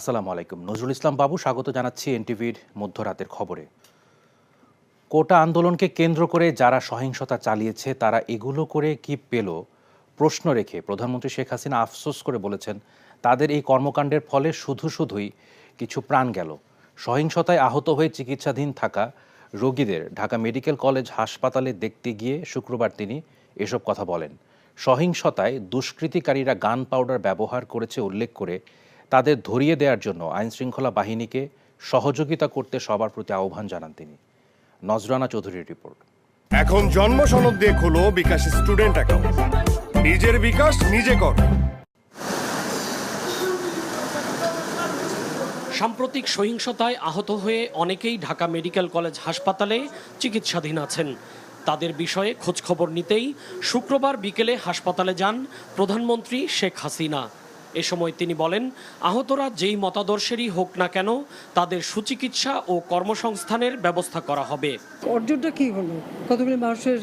আসসালামু আলাইকুম। নজরুল ইসলাম বাবু, স্বাগত জানাচ্ছি এনটিভির মধ্যরাতের খবরে। কোটা আন্দোলনকে কেন্দ্র করে যারা সহিংসতা চালিয়েছে, তারা এগুলো করে কি পেল? প্রশ্ন রেখে প্রধানমন্ত্রী শেখ হাসিনা আফসোস করে বলেছেন, তাদের এই কর্মকাণ্ডের ফলে শুধু শুধুই কিছু প্রাণ গেল। সহিংসতায় আহত হয়ে চিকিৎসাধীন থাকা রোগীদের ঢাকা মেডিকেল কলেজ হাসপাতালে দেখতে গিয়ে শুক্রবার তিনি এসব কথা বলেন। সহিংসতায় দুষ্কৃতিকারীরা গান পাউডার ব্যবহার করেছে, উল্লেখ করে তাদের ধরিয়ে দেওয়ার জন্য আইনশৃঙ্খলা বাহিনীকে সহযোগিতা করতে সবার প্রতি আহ্বান জানান তিনি। নজরানা চৌধুরীর রিপোর্ট। এখন জন্ম সনদ দিয়ে খোলো বিকাশ স্টুডেন্ট অ্যাকাউন্ট। নিজের বিকাশ নিজে কর। সাম্প্রতিক সহিংসতায় আহত হয়ে অনেকেই ঢাকা মেডিকেল কলেজ হাসপাতালে চিকিৎসাধীন আছেন। তাদের বিষয়ে খোঁজখবর নিতেই শুক্রবার বিকেলে হাসপাতালে যান প্রধানমন্ত্রী শেখ হাসিনা। এ সময় তিনি বলেন, আহতরা যেই মতাদর্শেরই হোক না কেন, তাদের সুচিকিৎসা ও কর্মসংস্থানের ব্যবস্থা করা হবে। অর্জনটা কি হলো? কতগুলি মানুষের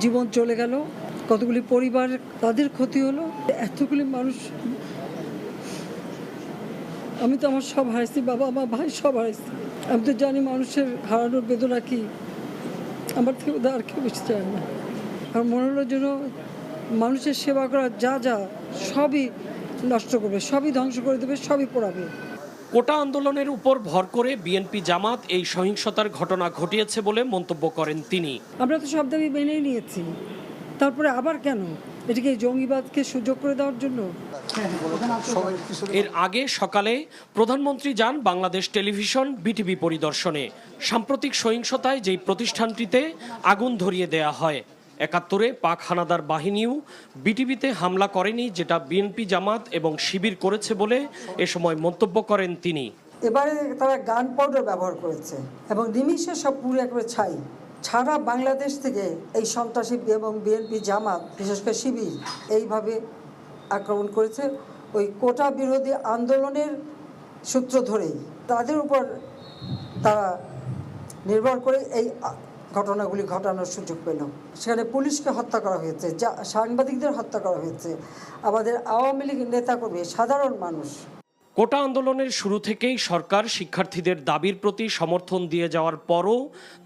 জীবন চলে গেল? কতগুলি পরিবার তাদের ক্ষতি হলো? এতগুলি মানুষ আমি তো আমার সব হারাইছি, বাবা আমার ভাই সব হারাইছি। আমি তো জানি মানুষের হারানোর বেদনা কি। আমার থেকে আর কেউ বেশি চায় না। আর মনে হলো যেন মানুষের সেবা করা যা যা সবই নষ্ট করবে সবই ধ্বংস করে দেবে সবই পোড়াবে। কোটা আন্দোলনের উপর ভর করে বিএনপি জামাত এই সহিংসতার ঘটনা ঘটিয়েছে বলে মন্তব্য করেন তিনি। আমরা তো সব দাবি মেনেই নিয়েছি। তারপরে আবার কেন? এটাকে জঙ্গিবাদকে সুযোগ করে দেওয়ার জন্য? এর আগে সকালে প্রধানমন্ত্রী যান বাংলাদেশ টেলিভিশন বিটিভি পরিদর্শনে। সাম্প্রতিক সহিংসতায় যেই প্রতিষ্ঠানটিতে আগুন ধরিয়ে দেয়া হয় একাত্তরে পাক হানাদার বাহিনীও বিটিভিতে হামলা করেনি, যেটা বিএনপি জামাত এবং শিবির করেছে বলে এ সময় মন্তব্য করেন তিনি। এবারে তারা গান পাউডার ব্যবহার করেছে এবং নিমিষে সব পুরো একবারে ছাই। সারা বাংলাদেশ থেকে এই সন্ত্রাসী এবং বিএনপি জামাত, বিশেষ করে শিবির, এইভাবে আক্রমণ করেছে ওই কোটা বিরোধী আন্দোলনের সূত্র ধরেই। তাদের উপর তারা নির্ভর করে এই ঘটনাগুলি ঘটানোর সুযোগ পেল। সেখানে পুলিশকে হত্যা করা হয়েছে, যা সাংবাদিকদের হত্যা করা হয়েছে। আমাদের আওয়ামী লীগ নেতাকর্মী, সাধারণ মানুষ। কোটা আন্দোলনের শুরু থেকেই সরকার শিক্ষার্থীদের দাবির প্রতি সমর্থন দিয়ে যাওয়ার পরও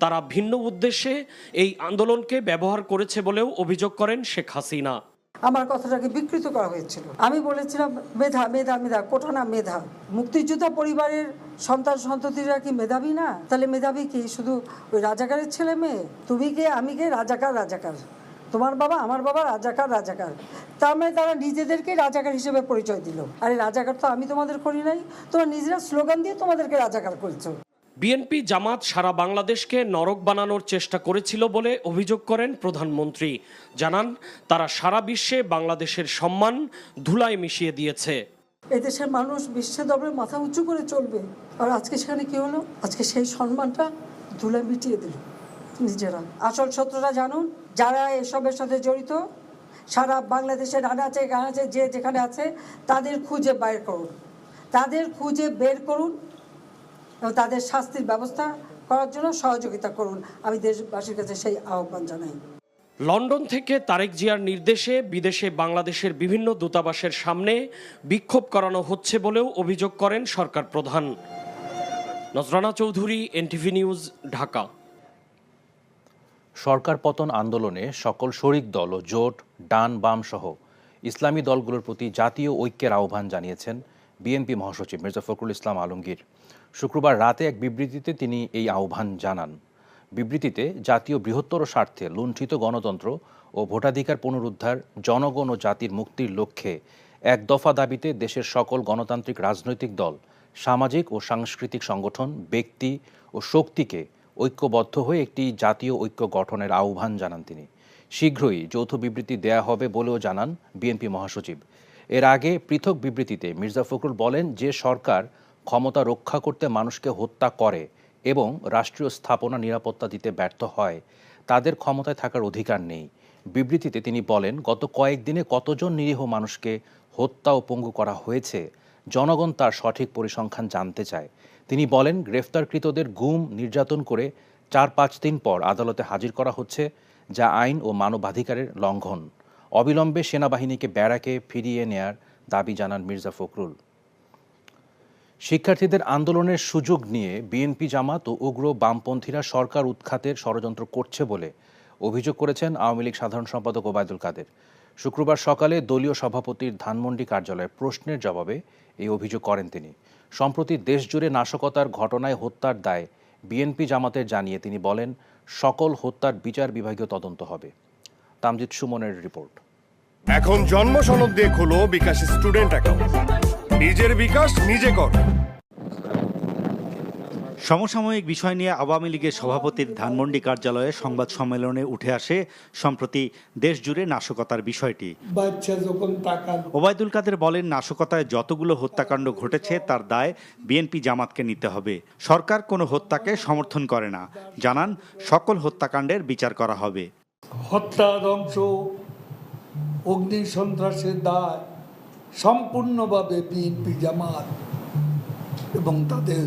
তারা ভিন্ন উদ্দেশ্যে এই আন্দোলনকে ব্যবহার করেছে বলেও অভিযোগ করেন শেখ হাসিনা। আমার কথাটাকে বিকৃত করা হয়েছিল। আমি বলেছিলাম, মেধা মেধা মেধা কোটা না মেধা। মুক্তিযোদ্ধা পরিবারের সন্তান সন্ততিরা কি মেধাবী না? তাহলে মেধাবী কি? শুধু ওই রাজাকারের ছেলে মেয়ে? তুমি কে? আমি কে? রাজাকার রাজাকার। তোমার বাবা, আমার বাবা, রাজাকার রাজাকার। তার মানে তারা নিজেদেরকে রাজাকার হিসেবে পরিচয় দিল। আরে রাজাকার তো আমি তোমাদের করি নাই। তোমরা নিজেরা স্লোগান দিয়ে তোমাদেরকে রাজাকার করেছ। বিএনপি জামাত সারা বাংলাদেশকে নরক বানানোর চেষ্টা করেছিল বলে অভিযোগ করেন প্রধানমন্ত্রী। জানান, তারা সারা বিশ্বে বাংলাদেশের সম্মান ধুলায় মিশিয়ে দিয়েছে। এদেশের মানুষ বিশ্বের দরবারে মাথা উঁচু করে চলবে। আর আজকে সেখানে কি হলো? আজকে সেই সম্মানটা ধুলায় মিটিয়ে দিল নিজেরা। আসল সত্যটা জানুন, যারা এসবের সাথে জড়িত, সারা বাংলাদেশের আনাচে গানাচে যে যেখানে আছে, তাদের খুঁজে বের করুন। তাদের খুঁজে বের করুন এবং তাদের শাস্তির ব্যবস্থা করার জন্য সহযোগিতা করুন। আমি দেশবাসীর কাছে সেই আহ্বান জানাই। লন্ডন থেকে তারেক জিয়ার নির্দেশে বিদেশে বাংলাদেশের বিভিন্ন দূতাবাসের সামনে বিক্ষোভ করানো হচ্ছে বলেও অভিযোগ করেন সরকার প্রধান। Nazrana Chowdhury NTV news Dhaka. সরকার পতন আন্দোলনে সকল শরিক দল ও জোট ডান বাম সহ ইসলামী দলগুলোর প্রতি জাতীয় ঐক্যের আহ্বান জানিয়েছেন বিএনপি মহাসচিব মির্জা ফখরুল ইসলাম আলমগীর। শুক্রবার রাতে এক বিবৃতিতে তিনি এই আহ্বান জানান। বিবৃতিতে জাতীয় বৃহত্তর স্বার্থে লুণ্ঠিত গণতন্ত্র ও ভোটাধিকার পুনরুদ্ধার, জনগণ ও জাতির মুক্তির লক্ষ্যে এক দফা দাবিতে দেশের সকল গণতান্ত্রিক রাজনৈতিক দল, সামাজিক ও সাংস্কৃতিক সংগঠন, ব্যক্তি ও শক্তিকে ঐক্যবদ্ধ হয়ে একটি জাতীয় ঐক্য গঠনের আহ্বান জানান তিনি। শীঘ্রই যৌথ বিবৃতি দেয়া হবে বলেও জানান বিএনপি মহাসচিব। এর আগে পৃথক বিবৃতিতে মির্জা ফখরুল বলেন যে সরকার ক্ষমতা রক্ষা করতে মানুষকে হত্যা করে এবং রাষ্ট্রীয় স্থাপনা নিরাপত্তা দিতে ব্যর্থ হয়, তাদের ক্ষমতায় থাকার অধিকার নেই। বিবৃতিতে তিনি বলেন, গত কয়েকদিনে কতজন নিরীহ মানুষকে হত্যা ও পঙ্গু করা হয়েছে, জনগণ তার সঠিক পরিসংখ্যান জানতে চায়। তিনি বলেন, গ্রেফতারকৃতদের গুম, নির্যাতন করে চার পাঁচ দিন পর আদালতে হাজির করা হচ্ছে, যা আইন ও মানবাধিকারের লঙ্ঘন। অবিলম্বে সেনাবাহিনীকে ব্যারাকে ফিরিয়ে নেয়ার দাবি জানান মির্জা ফখরুল। শিক্ষার্থীদের আন্দোলনের সুযোগ নিয়ে বিএনপি জামাত ও উগ্র বামপন্থীরা সরকার উৎখাতের ষড়যন্ত্র করছে বলে অভিযোগ করেছেন আওয়ামী লীগ সাধারণ সম্পাদক ওবায়দুল কাদের। শুক্রবার সকালে দলীয় সভাপতির ধানমন্ডি কার্যালয়ে প্রশ্নের জবাবে এই অভিযোগ করেন তিনি। সম্প্রতি দেশজুড়ে নাশকতার ঘটনায় হত্যার দায় বিএনপি জামাতের জানিয়ে তিনি বলেন, সকল হত্যার বিচার বিভাগীয় তদন্ত হবে। তামজিদ সুমনের রিপোর্ট। এখন জন্ম সনদ দিয়ে খোলো বিকাশ স্টুডেন্ট অ্যাকাউন্ট। নিজের বিকাশ নিজে কর। সমসাময়িক বিষয় নিয়ে আওয়ামী লীগের সভাপতির ধানমন্ডি কার্যালয়ে সংবাদ সম্মেলনে উঠে আসে সম্প্রতি দেশ জুড়ে নাশকতার বিষয়টি। ওবায়দুল কাদের বলেন নাশকতায় যতগুলো হত্যাকাণ্ড ঘটেছে তার দায় বিএনপি জামাতকে নিতে হবে। সরকার কোনো হত্যাকে সমর্থন করে না। জানান সকল হত্যাকাণ্ডের বিচার করা হবে। হত্যা ধ্বংস অগ্নি সন্ত্রাসের দায়। সম্পূর্ণভাবে বিএনপি জামাত এবং তাদের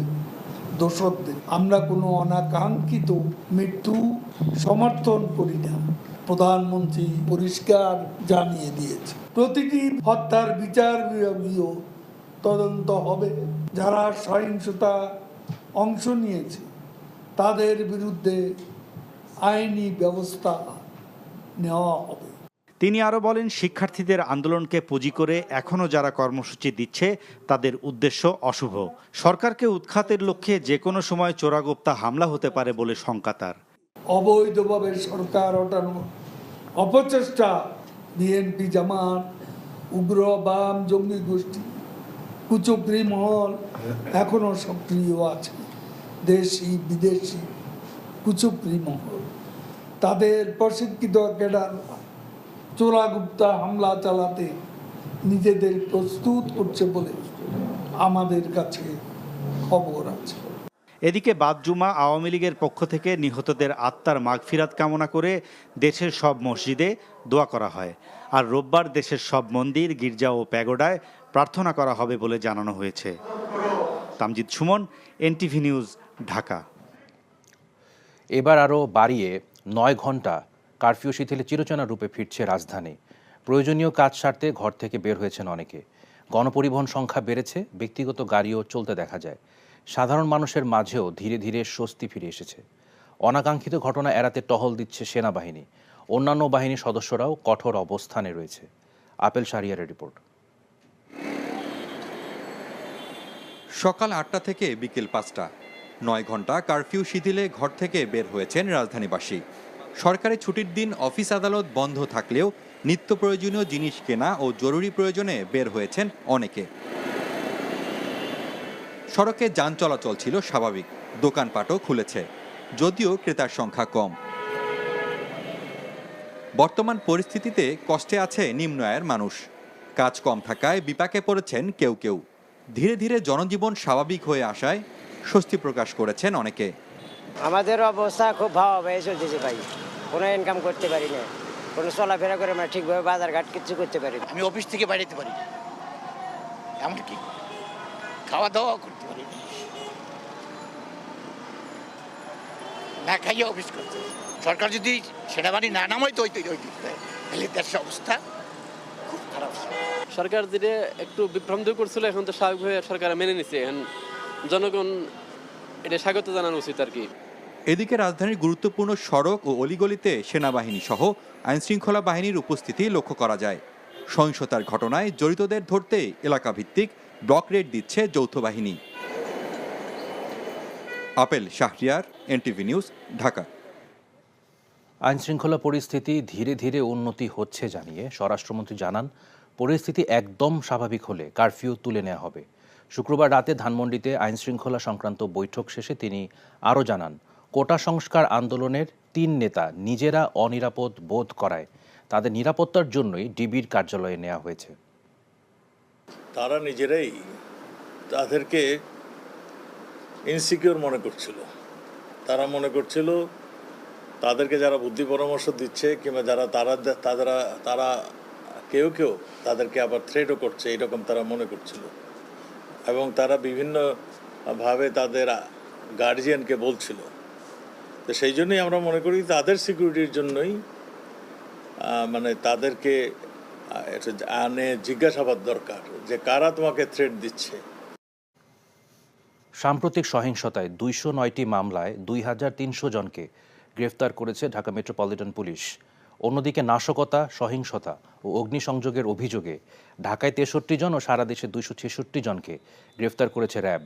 দোষরদের। আমরা কোনো অনাকাঙ্ক্ষিত মৃত্যু সমর্থন করি না। প্রধানমন্ত্রী পরিষ্কার জানিয়ে দিয়েছে। প্রতিটি হত্যার বিচার বিভাগীয় তদন্ত হবে। যারা সহিংসতা অংশ নিয়েছে, তাদের বিরুদ্ধে আইনি ব্যবস্থা নেওয়া হবে। তিনি আরও বলেন, শিক্ষার্থীদের আন্দোলনকে পুঁজি করে এখনও যারা কর্মসূচি দিচ্ছে, তাদের উদ্দেশ্য অশুভ। সরকারকে উৎখাতের লক্ষ্যে যে কোনো সময় চোরাগোপ্তা হামলা হতে পারে বলে শঙ্কা তার। অবৈধভাবে সরকার ওঠানো অপচেষ্টা, বিএনপি জামাত, উগ্র বাম জঙ্গি গোষ্ঠী, কুচক্রি মহল এখনও সক্রিয় আছে। দেশি, বিদেশি কুচক্রি মহল, তাদের প্রশিক্ষিত ক্যাডার চোরাগুপ্তা হামলা চালাতে নিজেদের প্রস্তুত করছে বলে আমাদের কাছে খবর আছে। এদিকে বাদজুমা আওয়ামী লীগের পক্ষ থেকে নিহতদের আত্মার মাগফিরাত কামনা করে দেশের সব মসজিদে দোয়া করা হয়। আর রোববার দেশের সব মন্দির গির্জা ও প্যাগোডায় প্রার্থনা করা হবে বলে জানানো হয়েছে। Tamjid Sumon NTV news Dhaka. এবার আরও বাড়িয়ে নয় ঘণ্টা কারফিউ শিথিলে চিরচেনা রূপে ফিরছে রাজধানী। প্রয়োজনীয় কাজ সারতে ঘর থেকে বের হয়েছেন অনেকে। গণপরিবহন সংখ্যা বেড়েছে, ব্যক্তিগত গাড়িও চলতে দেখা যায়। সাধারণ মানুষের মাঝেও ধীরে ধীরে স্বস্তি ফিরে এসেছে। অনাকাঙ্ক্ষিত ঘটনা এড়াতে টহল দিচ্ছে সেনাবাহিনী। অন্যান্য বাহিনীর সদস্যরাও কঠোর অবস্থানে রয়েছে। আপেল শাহরিয়ারের রিপোর্ট। সকাল আটটা থেকে বিকেল পাঁচটা। নয় ঘণ্টা কারফিউ শিথিলে ঘর থেকে বের হয়েছেন রাজধানীবাসী। সরকারি ছুটির দিন অফিস আদালত বন্ধ থাকলেও নিত্য প্রয়োজনীয় জিনিস কেনা ও জরুরি প্রয়োজনে বের হয়েছেন অনেকে। সড়কে যান চলাচল ছিল স্বাভাবিক, দোকানপাটও খুলেছে, যদিও ক্রেতার সংখ্যা কম। বর্তমান পরিস্থিতিতে কষ্টে আছে নিম্ন আয়ের মানুষ। কাজ কম থাকায় বিপাকে পড়েছেন কেউ কেউ। ধীরে ধীরে জনজীবন স্বাভাবিক হয়ে আসায় স্বস্তি প্রকাশ করেছেন অনেকে। আমাদের অবস্থা খুব ভালোভাবে চলতেছে ভাই। কোনো ইনকাম করতে পারি না। কোনো চলাফেরা করে আমরা ঠিকভাবে বাজার ঘাট কিছু করতে পারি না। আমি অফিস থেকে বাড়িতে পারি এমনকি খাওয়া দাওয়া করতে পারি না। খাইয়ে অফিস করতে সরকার যদি সেনাবাহিনী না নামাই তো ওই ওই তাহলে দেশের অবস্থা খুব খারাপ সরকার যেটা একটু বিভ্রান্ত করছিল এখন তো স্বাভাবিকভাবে সরকার মেনে নিছে। এখন জনগণ এটা স্বাগত জানানো উচিত আর কি। এদিকে রাজধানীর গুরুত্বপূর্ণ সড়ক ও অলিগলিতে সেনাবাহিনী সহ আইনশৃঙ্খলা বাহিনীর উপস্থিতি লক্ষ্য করা যায়। সহিংসতার ঘটনায় জড়িতদের ধরতে এলাকা ভিত্তিক ব্লক রেড দিচ্ছে যৌথ বাহিনী। Apel Shahriar, NTV news, Dhaka. আইনশৃঙ্খলা পরিস্থিতি ধীরে ধীরে উন্নতি হচ্ছে জানিয়ে স্বরাষ্ট্রমন্ত্রী জানান, পরিস্থিতি একদম স্বাভাবিক হলে কারফিউ তুলে নেওয়া হবে। শুক্রবার রাতে ধানমন্ডিতে আইনশৃঙ্খলা সংক্রান্ত বৈঠক শেষে তিনি আরও জানান কোটা সংস্কার আন্দোলনের তিন নেতা নিজেরা অনিরাপদ বোধ করায়। তাদের নিরাপত্তার জন্যই ডিবির কার্যালয়ে নেওয়া হয়েছে। তারা নিজেরাই তাদেরকে ইনসিকিউর মনে করছিল। তারা মনে করছিল তাদেরকে যারা বুদ্ধি পরামর্শ দিচ্ছে কিংবা যারা তারা তারা তারা কেউ কেউ তাদেরকে আবার থ্রেটও করছে, এরকম তারা মনে করছিল। এবং তারা বিভিন্নভাবে তাদের গার্জিয়ানকে বলছিল। তো সেই জন্যই আমরা মনে করি তাদের সিকিউরিটির জন্যই মানে তাদেরকে আনে জিজ্ঞাসাবাদ দরকার যে কারা তোমাকে থ্রেট দিচ্ছে। সাম্প্রতিক সহিংসতায় দুইশো নয়টি মামলায় দুই হাজার তিনশো জনকে গ্রেফতার করেছে ঢাকা মেট্রোপলিটন পুলিশ। অন্যদিকে নাশকতা, সহিংসতা ও অগ্নিসংযোগের অভিযোগে ঢাকায় তেষট্টি জন ও সারা দেশে দুইশো ছেষট্টি জনকে গ্রেফতার করেছে র্যাব।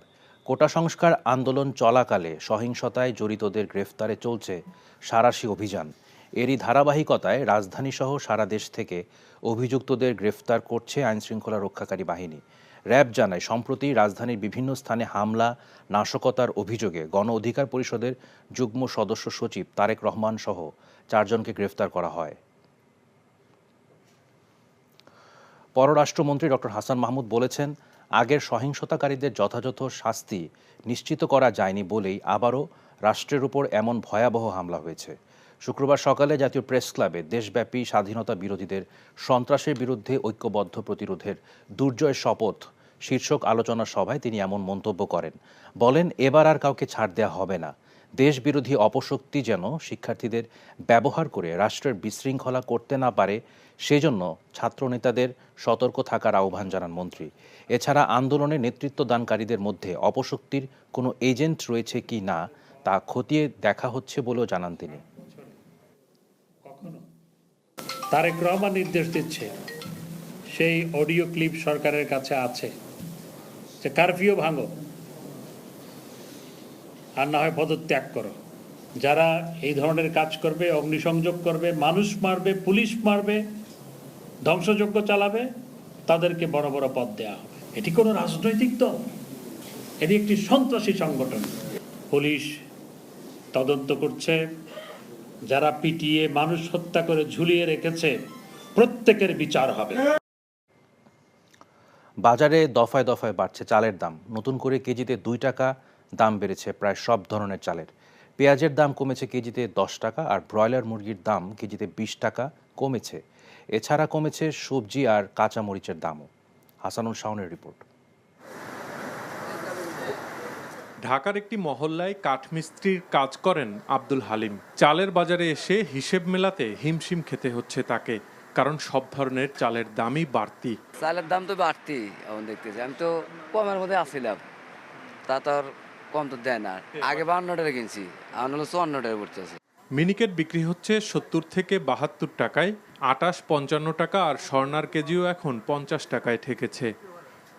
কোটা সংস্কার আন্দোলন চলাকালে সহিংসতায় জড়িতদের গ্রেফতারে চলছে সারাশি অভিযান। এরই ধারাবাহিকতায় রাজধানীসহ সারা দেশ থেকে অভিযুক্তদের গ্রেফতার করছে আইনশৃঙ্খলা রক্ষাকারী বাহিনী। র্যাব জানায়, সম্প্রতি রাজধানীর বিভিন্ন স্থানে হামলা, নাশকতার অভিযোগে গণ অধিকার পরিষদের যুগ্ম সদস্য সচিব তারেক রহমান সহ চারজনকে গ্রেফতার করা হয়। পররাষ্ট্রমন্ত্রী ডক্টর হাসান মাহমুদ বলেছেন আগের সহিংসতাকারীদের যথাযথ শাস্তি নিশ্চিত করা যায়নি বলেই আবারও রাষ্ট্রের উপর এমন ভয়াবহ হামলা হয়েছে। শুক্রবার সকালে জাতীয় প্রেস ক্লাবে দেশব্যাপী স্বাধীনতা বিরোধীদের সন্ত্রাসের বিরুদ্ধে ঐক্যবদ্ধ প্রতিরোধের দুর্জয় শপথ শীর্ষক আলোচনা সভায় তিনি এমন মন্তব্য করেন। বলেন, এবার আর কাউকে ছাড় দেওয়া হবে না। দেশবিরোধী অপশক্তি যেন শিক্ষার্থীদের ব্যবহার করে রাষ্ট্রের বিশৃঙ্খলা করতে না পারে, সেজন্য ছাত্রনেতাদের সতর্ক থাকার আহ্বান জানান মন্ত্রী। এছাড়া আন্দোলনে নেতৃত্ব দানকারীদের মধ্যে অপশক্তির কোনো এজেন্ট রয়েছে কি না, তা খতিয়ে দেখা হচ্ছে বলেও জানান তিনি। তারেক রহমান নির্দেশ দিচ্ছে, সেই অডিও ক্লিপ সরকারের কাছে আছে, যে কারফিউ ভাঙো। আর না হয় পদত্যাগ করো। যারা এই ধরনের কাজ করবে, অগ্নিসংযোগ করবে, মানুষ মারবে, পুলিশ মারবে, ধ্বংসযজ্ঞ চালাবে, তাদেরকে বড় বড় পদ দেওয়া হবে। এটি কোনো রাজনৈতিক দল, এটি একটি সন্ত্রাসী সংগঠন। পুলিশ তদন্ত করছে, যারা পিটিয়ে মানুষ হত্যা করে ঝুলিয়ে রেখেছে, প্রত্যেকের বিচার হবে। বাজারে দফায় দফায় বাড়ছে চালের দাম। নতুন করে কেজিতে দুই টাকা দাম বেড়েছে প্রায় সব ধরনের চালের। পেঁয়াজের দাম কমেছে কেজিতে দশ টাকা আর ব্রয়লার মুরগির দাম কেজিতে বিশ টাকা কমেছে। এছাড়া কমেছে সবজি আর কাঁচা মরিচের দামও। হাসানুল শাওনের রিপোর্ট। ঢাকার একটি মহল্লায় কাঠমিস্ত্রির কাজ করেন আব্দুল হালিম। চালের বাজারে এসে হিসেব মেলাতে হিমশিম খেতে হচ্ছে তাকে কারণ সব ধরনের চালের দামই বাড়তি। চালের দাম তো বাড়তি এখন দেখতেছি। আমি তো কমের মধ্যে আসছিলাম তা তো আর কম তো দেয় না। আগে বান্ন টাকা কিনছি এখন হলো চুয়ান্ন টাকা পড়তেছে মিনিকেট বিক্রি হচ্ছে সত্তর থেকে বাহাত্তর টাকায় আটাশ পঞ্চান্ন টাকা আর স্বর্ণার কেজিও এখন পঞ্চাশ টাকায় ঠেকেছে।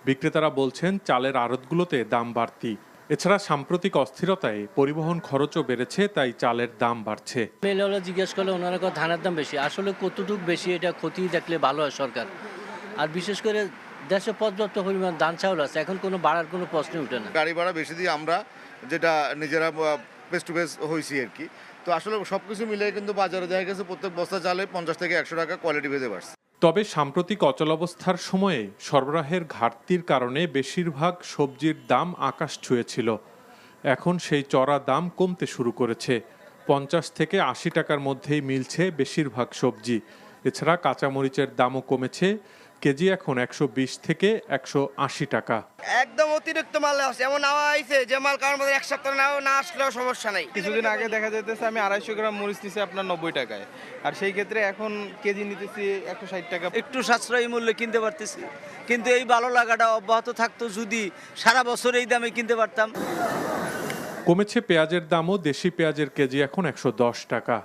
বিক্রেতারা বলছেন চালের আড়তগুলোতে দাম বাড়তি। এছাড়া সাম্প্রতিক অস্থিরতায় পরিবহন খরচও বেড়েছে তাই চালের দাম বাড়ছে। মেলাওয়ালা জিজ্ঞেস করলে ওনারা ধানের দাম বেশি? আসলে কতটুকু বেশি এটা ক্ষতি দেখলে ভালো হয় সরকার। আর বিশেষ করে দেশে পর্যাপ্ত পরিমাণ ধান চাউল আছে এখন কোনো বাড়ার কোনো প্রশ্নই উঠে না। গাড়ি ভাড়া বেশি দিয়ে আমরা যেটা নিজেরা ফেস টু ফেস হয়েছি আর কি। তো আসলে সব কিছু মিলে কিন্তু বাজারে দেখা গেছে প্রত্যেক বস্তা চালে পঞ্চাশ থেকে একশো টাকা কোয়ালিটি ভেজে বাড়ছে। তবে সাম্প্রতিক অচলাবস্থার সময়ে সরবরাহের ঘাটতির কারণে বেশিরভাগ সবজির দাম আকাশ ছুঁয়েছিল। এখন সেই চড়া দাম কমতে শুরু করেছে। পঞ্চাশ থেকে আশি টাকার মধ্যেই মিলছে বেশিরভাগ সবজি। এছাড়া কাঁচামরিচের দামও কমেছে। কেজি এখন একশো বিশ থেকে একশো আশি টাকা। একদম অতিরিক্ত মাল আসছে। এমন আওয়া আইছে যে মাল কারণ মধ্যে এক সপ্তাহ নাও না আসলেও সমস্যা নাই। কিছুদিন আগে দেখা যাইতেছে আমি আড়াইশো গ্রাম মরিচ নিছি আপনার নব্বই টাকায়। আর সেই ক্ষেত্রে এখন কেজি নিতেছি একশো ষাট টাকা। একটু সাশ্রয়ী মূল্যে কিনতে পারতেছি। কিন্তু এই ভালো লাগাটা অব্যাহত থাকতো যদি সারা বছর এই দামে কিনতে পারতাম। কমেছে পেঁয়াজের দামও দেশি পেঁয়াজের কেজি এখন একশো দশ টাকা।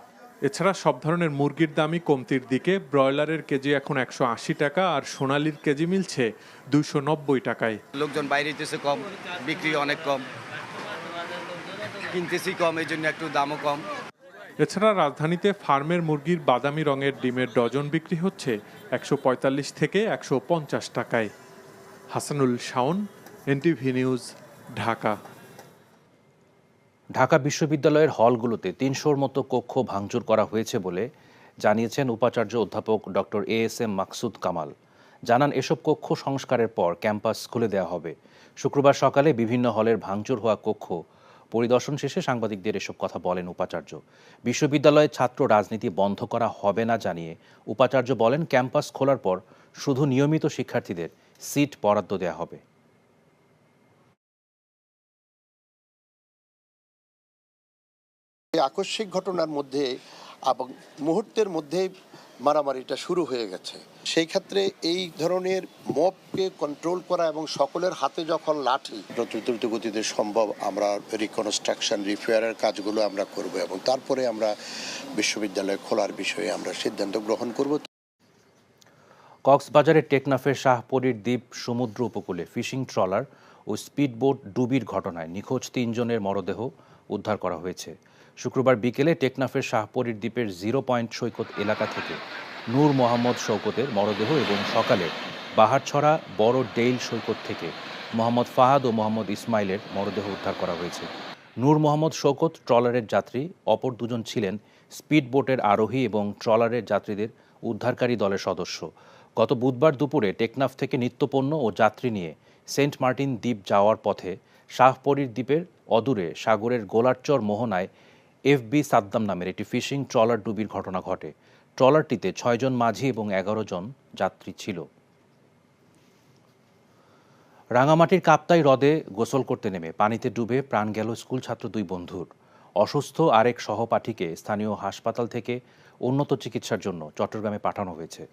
এছাড়া সব ধরনের মুরগির দামই কমতির দিকে। ব্রয়লারের কেজি এখন একশো আশি টাকা আর সোনালির কেজি মিলছে দুইশো নব্বই টাকায়। লোকজন বাইরে হইতেছে কম বিক্রি অনেক কম। কিনতেছি কম এই জন্য একটু দামও কম। এছাড়া রাজধানীতে ফার্মের মুরগির বাদামি রঙের ডিমের ডজন বিক্রি হচ্ছে একশো পঁয়তাল্লিশ থেকে একশো পঞ্চাশ টাকায়। Hasanul Shaon NTV news Dhaka. Dhaka বিশ্ববিদ্যালয়ের হলগুলোতে তিনশোর মতো কক্ষ ভাঙচুর করা হয়েছে বলে জানিয়েছেন উপাচার্য অধ্যাপক doctor A S M Maksud Kamal. জানান, এসব কক্ষ সংস্কারের পর ক্যাম্পাস খুলে দেওয়া হবে। শুক্রবার সকালে বিভিন্ন হলের ভাঙচুর হওয়া কক্ষ পরিদর্শন শেষে সাংবাদিকদের এসব কথা বলেন উপাচার্য। বিশ্ববিদ্যালয়ে ছাত্র রাজনীতি বন্ধ করা হবে না জানিয়ে উপাচার্য বলেন, ক্যাম্পাস খোলার পর শুধু নিয়মিত শিক্ষার্থীদের সিট বরাদ্দ দেওয়া হবে। আকস্মিক ঘটনার মধ্যে এবং মুহূর্তের মধ্যে মারামারিটা শুরু হয়ে গেছে। সেই ক্ষেত্রে এই ধরনের মপকে কন্ট্রোল করা এবং সকলের হাতে যখন লাঠি যত দ্রুত গতিতে সম্ভব আমরা রিকনস্ট্রাকশন রিপেয়ারের কাজগুলো আমরা করব এবং তারপরে আমরা বিশ্ববিদ্যালয় খোলার বিষয়ে আমরা সিদ্ধান্ত গ্রহণ করব। কক্সবাজারের টেকনাফের শাহপরীর দ্বীপ সমুদ্র উপকূলে ফিশিং ট্রলার ও স্পিডবোট ডুবির ঘটনায় নিখোঁজ তিনজনের মরদেহ উদ্ধার করা হয়েছে। শুক্রবার বিকেলে টেকনাফের শাহপরীর দ্বীপের জিরো পয়েন্ট সৈকত এলাকা থেকে নূর মোহাম্মদ শৌকতের মরদেহ এবং সকালে বাহারছড়া বড় ডেইল সৈকত থেকে মোহাম্মদ ফাহাদ ও মোহাম্মদ ইসমাইলের মরদেহ উদ্ধার করা হয়েছে। নূর মোহাম্মদ শৌকত ট্রলারের যাত্রী, অপর দুজন ছিলেন স্পিডবোটের আরোহী এবং ট্রলারের যাত্রীদের উদ্ধারকারী দলের সদস্য। গত বুধবার দুপুরে টেকনাফ থেকে নিত্যপণ্য ও যাত্রী নিয়ে সেন্ট মার্টিন দ্বীপ যাওয়ার পথে শাহপরীর দ্বীপের অদূরে সাগরের গোলারচর মোহনায় এফবি সাদ্দাম নামের একটি ফিশিং ট্রলার ডুবির ঘটনা ঘটে। ট্রলারটিতে ছয়জন মাঝি এবং এগারো জন যাত্রী ছিল। রাঙামাটির কাপ্তাই হ্রদে গোসল করতে নেমে পানিতে ডুবে প্রাণ গেল স্কুল ছাত্র দুই বন্ধুর। অসুস্থ আরেক সহপাঠীকে স্থানীয় হাসপাতাল থেকে উন্নত চিকিৎসার জন্য চট্টগ্রামে পাঠানো হয়েছে।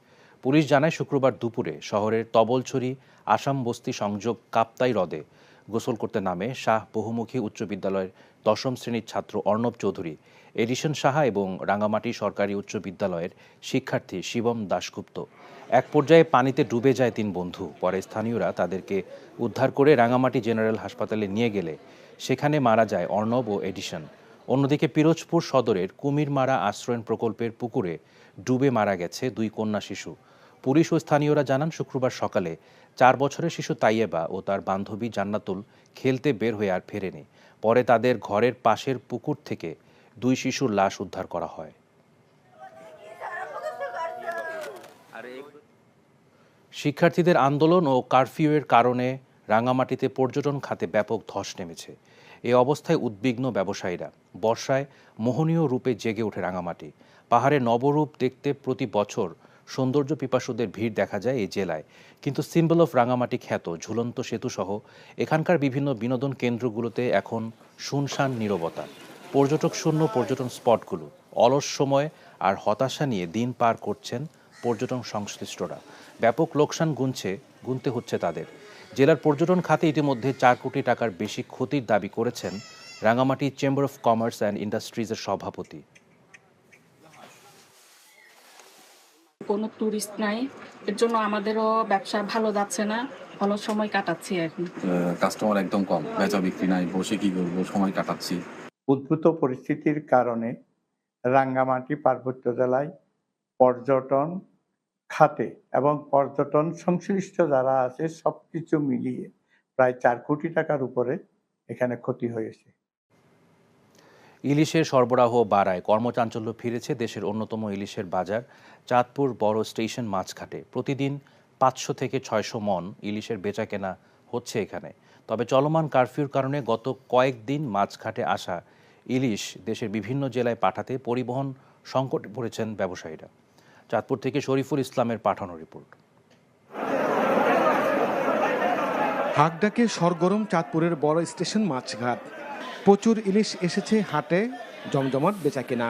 পুলিশ জানায়, শুক্রবার দুপুরে শহরের তবলছড়ি আসাম বস্তি সংযোগ কাপ্তাই হ্রদে গোসল করতে নামে শাহ বহুমুখী উচ্চ বিদ্যালয়ের দশম শ্রেণির ছাত্র অর্ণব চৌধুরী, এডিশন সাহা এবং রাঙামাটি সরকারি উচ্চ বিদ্যালয়ের শিক্ষার্থী শিবম দাশগুপ্ত। এক পর্যায়ে পানিতে ডুবে যায় তিন বন্ধু। পরে স্থানীয়রা তাদেরকে উদ্ধার করে রাঙামাটি জেনারেল হাসপাতালে নিয়ে গেলে। সেখানে মারা যায় অর্ণব ও এডিশন। অন্যদিকে পিরোজপুর সদরের কুমিরমারা আশ্রয়ণ প্রকল্পের পুকুরে ডুবে মারা গেছে দুই কন্যা শিশু। পুলিশ ও স্থানীয়রা জানান, শুক্রবার সকালে চার বছরের শিশু তাইয়েবা ও তার বান্ধবী জান্নাতুল খেলতে বের হয়ে আর ফেরেনি। পরে তাদের ঘরের পাশের পুকুর থেকে দুই শিশুর লাশ উদ্ধার করা হয়। শিক্ষার্থীদের আন্দোলন ও কারফিউয়ের কারণে রাঙামাটিতে পর্যটন খাতে ব্যাপক ধস নেমেছে। এ অবস্থায় উদ্বিগ্ন ব্যবসায়ীরা। বর্ষায় মোহনীয় রূপে জেগে ওঠে রাঙামাটি। পাহাড়ে নবরূপ দেখতে প্রতি বছর সৌন্দর্য পিপাসুদের ভিড় দেখা যায় এই জেলায়। কিন্তু সিম্বল অফ রাঙামাটি খ্যাত ঝুলন্ত সেতুসহ এখানকার বিভিন্ন বিনোদন কেন্দ্রগুলোতে এখন শুনশান নীরবতা। পর্যটক শূন্য পর্যটন স্পটগুলো, অলস সময় আর হতাশা নিয়ে দিন পার করছেন পর্যটন সংশ্লিষ্টরা। ব্যাপক লোকসান গুনছে, গুনতে হচ্ছে তাদের। জেলার পর্যটন খাতে ইতিমধ্যে চার কোটি টাকার বেশি ক্ষতির দাবি করেছেন Rangamati chamber of commerce and ইন্ডাস্ট্রিজের সভাপতি। কোনো টুরিস্ট নাই। এর জন্য আমাদেরও ব্যবসা ভালো যাচ্ছে না ভালো সময় কাটাচ্ছি এখন কাস্টমার একদম কম বেচা বিক্রি নাই বসে কি করব সময় কাটাচ্ছি। উদ্ভূত পরিস্থিতির কারণে রাঙ্গামাটি পার্বত্য জেলায় পর্যটন খাতে এবং পর্যটন সংশ্লিষ্ট যারা আছে সব কিছু মিলিয়ে প্রায় চার কোটি টাকার উপরে এখানে ক্ষতি হয়েছে। ইলিশের সরবরাহ বাড়ায়। কর্মচাঞ্চল্য ফিরেছে দেশের অন্যতম ইলিশের বাজার, চাঁদপুর বড় স্টেশন মাছঘাটে প্রতিদিন পাঁচশো থেকে ছয়শো মন ইলিশের বেচাকেনা হচ্ছে এখানে। তবে চলমান কারফিউর কারণে গত কয়েকদিন মাছঘাটে আসা ইলিশ দেশের বিভিন্ন জেলায় পাঠাতে পরিবহন সংকটে পড়েছেন ব্যবসায়ীরা। চাঁদপুর থেকে শরীফুল ইসলামের পাঠানো রিপোর্ট। হাকডাকে সরগরম চাঁদপুরের বড় স্টেশন মাছঘাট প্রচুর ইলিশ এসেছে হাটে, জমজমাট বেচা কেনা।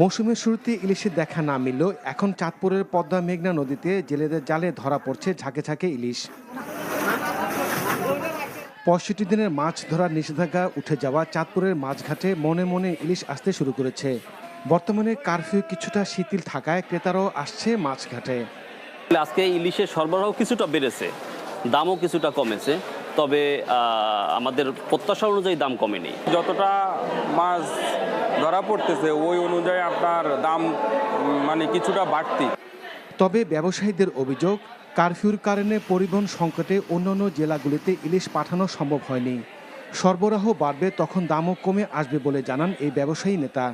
মৌসুমের শুরুতে ইলিশের দেখা না মিললেও এখন চাঁদপুরের পদ্মা মেঘনা নদীতে জেলেদের জালে ধরা পড়ছে ঝাঁকে ঝাঁকে ইলিশ। পঁয়ষট্টি দিনের মাছ ধরার নিষেধাজ্ঞা উঠে যাওয়া চাঁদপুরের মাছঘাটে মনে মনে ইলিশ আসতে শুরু করেছে। বর্তমানে কারফিউ কিছুটা শিথিল থাকায় ক্রেতারাও আসছে মাছঘাটে আজকে ইলিশের সরবরাহ কিছুটা বেড়েছে, দামও কিছুটা কমেছে। তবে আমাদের প্রত্যাশা অনুযায়ী দাম কমেনি। যতটা মাছ ধরা পড়তেছে ওই অনুযায়ী আপনার দাম মানে কিছুটা বাড়তি। তবে ব্যবসায়ীদের অভিযোগ কারফিউর কারণে পরিবহন সংকটে অন্যান্য জেলাগুলিতে ইলিশ পাঠানো সম্ভব হয়নি। সরবরাহ বাড়বে তখন দামও কমে আসবে বলে জানান এই ব্যবসায়ী নেতা।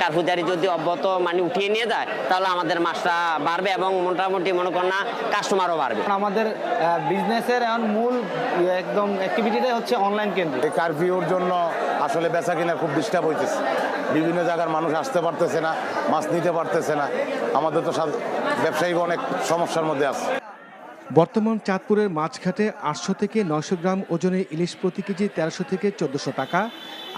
কার্ফুজারি যদি অব্যাহত মানে উঠিয়ে নিয়ে যায় তাহলে আমাদের মাছটা বাড়বে এবং মোটামুটি মনে করেন না কাস্টমারও বাড়বে। আমাদের বিজনেসের এখন মূল একদম অ্যাক্টিভিটিটাই হচ্ছে অনলাইন কেন্দ্র এই কারফিউর জন্য আসলে বেচা কিনা খুব ডিস্টার্ব হইতেছে। বিভিন্ন জায়গার মানুষ আসতে পারতেছে না মাছ নিতে পারতেছে না। আমাদের তো ব্যবসায়িক অনেক সমস্যার মধ্যে আছে। বর্তমান চাঁদপুরের মাছঘাটে আটশো থেকে নয়শো গ্রাম ওজনের ইলিশ প্রতি কেজি তেরোশো থেকে চোদ্দোশো টাকা,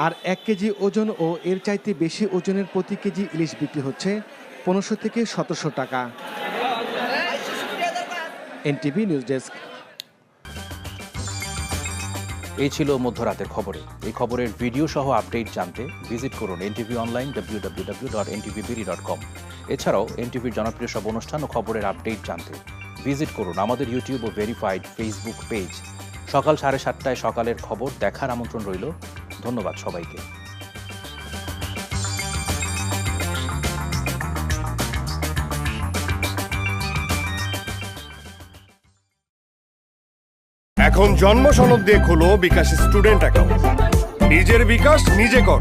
আর এক কেজি ওজন ও এর চাইতে বেশি ওজনের প্রতি কেজি ইলিশ বিক্রি হচ্ছে পনেরোশো থেকে সতেরোশো টাকা। NTV news desk. এই ছিল মধ্যরাতের খবরে। এই খবরের ভিডিও সহ আপডেট জানতে ভিজিট করুন NTV online W W W dot NTV dot com এছাড়াও এনটিভির জনপ্রিয় সব অনুষ্ঠান ও খবরের আপডেট জানতে ভিজিট করুন আমাদের ইউটিউব ও ভেরিফাইড ফেসবুক পেজ সকাল সাড়ে সাতটায় সকালের খবর, দেখার আমন্ত্রণ রইল। ধন্যবাদ সবাইকে। এখন জন্ম সনদ দিয়ে খোলো বিকাশ স্টুডেন্ট অ্যাকাউন্ট নিজের বিকাশ নিজে কর।